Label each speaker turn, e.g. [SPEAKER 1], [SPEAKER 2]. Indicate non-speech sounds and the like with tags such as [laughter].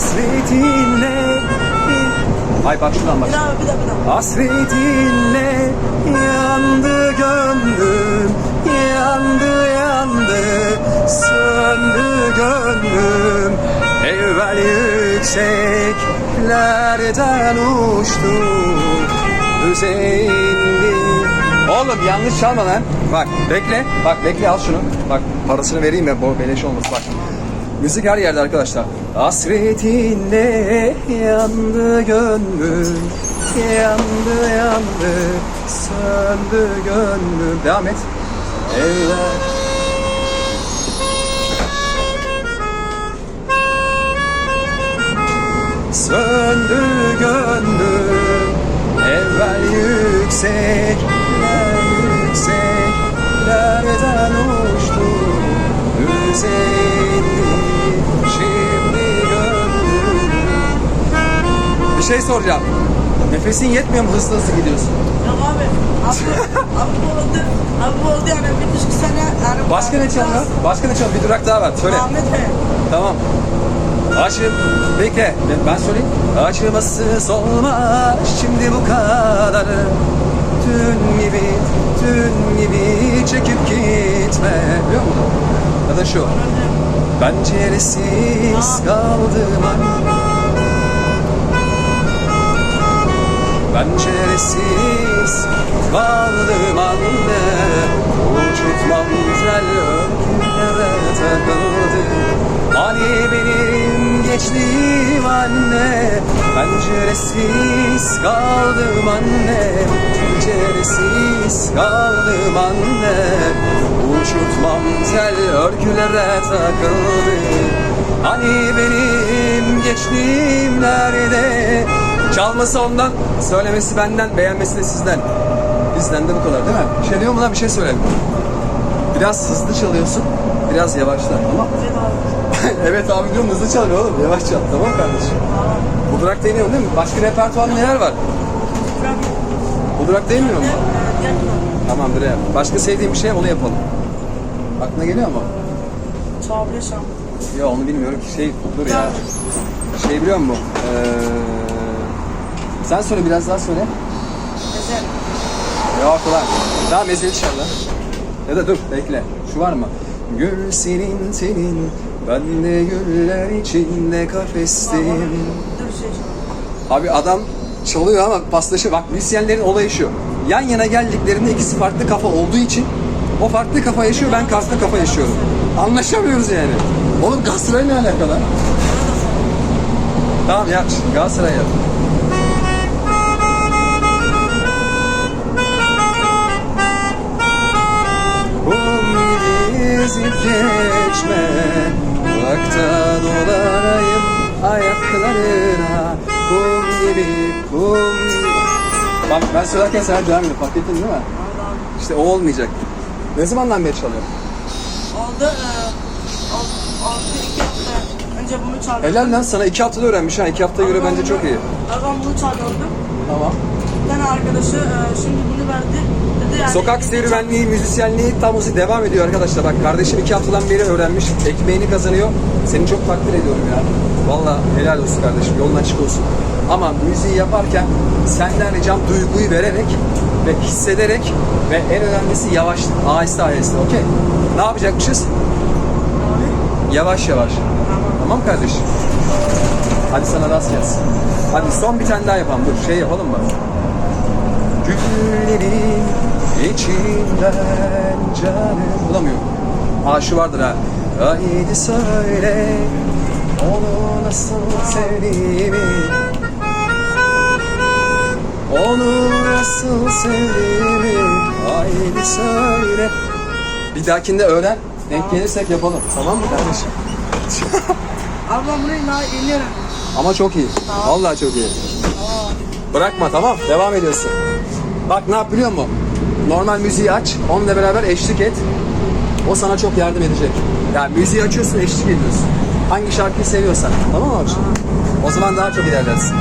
[SPEAKER 1] Hasretinle Ay bak şuradan bak.
[SPEAKER 2] Bir daha bir daha bir daha.
[SPEAKER 1] Hasretinle yandı gönlüm Yandı yandı söndü gönlüm Evvel yükseklerden uçtu Düze indi Oğlum yanlış çalma lan. Bak bekle. Bak bekle al şunu. Bak parasını vereyim ya. Bu beleş olmaz bak. Müzik her yerde arkadaşlar. Hasretinle yandı gönlüm. Yandı yandı. Söndü gönlüm. Devam et. Evler. Söndü gönlüm Evvel yüksekler yükseklerden uçtu Düze Bir şey soracağım Nefesin yetmiyor mu hızlı hızlı gidiyorsun?
[SPEAKER 2] Yok abi. Abi, abi oldu. Abi oldu yani bir buçuk sene. Yani
[SPEAKER 1] Başka ne çalıyor? Başka ne çalıyor? Bir durak daha var. Söyle.
[SPEAKER 2] Ahmet Bey.
[SPEAKER 1] Tamam. Açım, bekle, ben- ben söyleyeyim. Acımasız olma şimdi bu kadar. Tün gibi, tün gibi çekip gitme. Biliyor musun? Ya da şu. Penceresiz kaldım anne. Penceresiz kaldım anne. Uçurtmam güzel öykülere takıldı. Hani benim gençliğim anne? Penceresiz kaldım anne. Penceresiz kaldım anne. Uçurtmam güzel örgülere takıldı. Hani benim gençliğim nerede Çalması ondan, söylemesi benden, beğenmesi de sizden. Bizden de bu kadar değil mi? Bir şey diyor mu lan bir şey söyle. Biraz hızlı çalıyorsun, biraz yavaşla tamam [laughs]
[SPEAKER 2] Evet abi.
[SPEAKER 1] Diyorum hızlı çalıyor oğlum, yavaş çal tamam kardeşim. Bu durakta iniyorsun değil mi? Başka repertuarın neler var? Bu durakta inmiyor mu? Tamamdır ya. Başka sevdiğin bir şey onu yapalım. Aklına geliyor mu?
[SPEAKER 2] Çağrı Şam.
[SPEAKER 1] Ya onu bilmiyorum ki şey dur ya. Şey biliyor musun? Ee, sen söyle biraz daha söyle.
[SPEAKER 2] Ezel.
[SPEAKER 1] Yok ulan. Tamam ezeli inşallah. Ya da dur bekle. Şu var mı? Gül senin senin ben de güller içinde kafestim.
[SPEAKER 2] Dur şey.
[SPEAKER 1] Abi adam çalıyor ama paslaşıyor. Bak müzisyenlerin olayı şu. Yan yana geldiklerinde ikisi farklı kafa olduğu için o farklı kafa yaşıyor ben farklı kafa yaşıyorum. Anlaşamıyoruz yani. Oğlum Galatasaray ne alakalı? Tamam yap. Galatasaray yap. Ezip geçme Uzakta dolanayım ayaklarına Kum gibi kum Bak ben söylerken sen devam edin fark ettin değil mi? İşte o olmayacak. Ne zamandan beri çalıyor?
[SPEAKER 2] Oldu. E, ol- oldu iki hafta önce bunu çaldım.
[SPEAKER 1] Helal lan sana iki haftada öğrenmiş ha. iki haftaya göre bence çok iyi.
[SPEAKER 2] Ben bunu çalıyordum.
[SPEAKER 1] Tamam.
[SPEAKER 2] Tane arkadaşı e, şimdi bunu verdi. Dedi yani
[SPEAKER 1] Sokak serüvenliği, müzisyenliği tam hızı devam ediyor arkadaşlar. Bak kardeşim iki haftadan beri öğrenmiş. Ekmeğini kazanıyor. Seni çok takdir ediyorum ya. Valla helal olsun kardeşim. Yolun açık olsun. Ama müziği yaparken senden ricam duyguyu vererek ve hissederek ve en önemlisi yavaşlık. Aheste aheste. Okey. Ne yapacakmışız? Yavaş yavaş.
[SPEAKER 2] Tamam.
[SPEAKER 1] Tamam kardeşim. Hadi sana rast gelsin. Hadi son bir tane daha yapalım. Dur şey yapalım mı? Güllerin içinden canım bulamıyorum. Aa şu vardır ha. Haydi söyle onu nasıl sevdiğimi Onu nasıl sevdiğimi Haydi söyle Bir dahakinde öğren Denk gelirsek yapalım Tamam mı kardeşim? [laughs]
[SPEAKER 2] Ben bunu daha öğrendim.
[SPEAKER 1] Ama çok iyi. Vallahi çok iyi. Bırakma tamam. Devam ediyorsun. Bak ne yap biliyor musun? Normal müziği aç. Onunla beraber eşlik et. O sana çok yardım edecek. Yani müziği açıyorsun eşlik ediyorsun. Hangi şarkıyı seviyorsan. Tamam mı abiciğim? O zaman daha çok ilerlersin.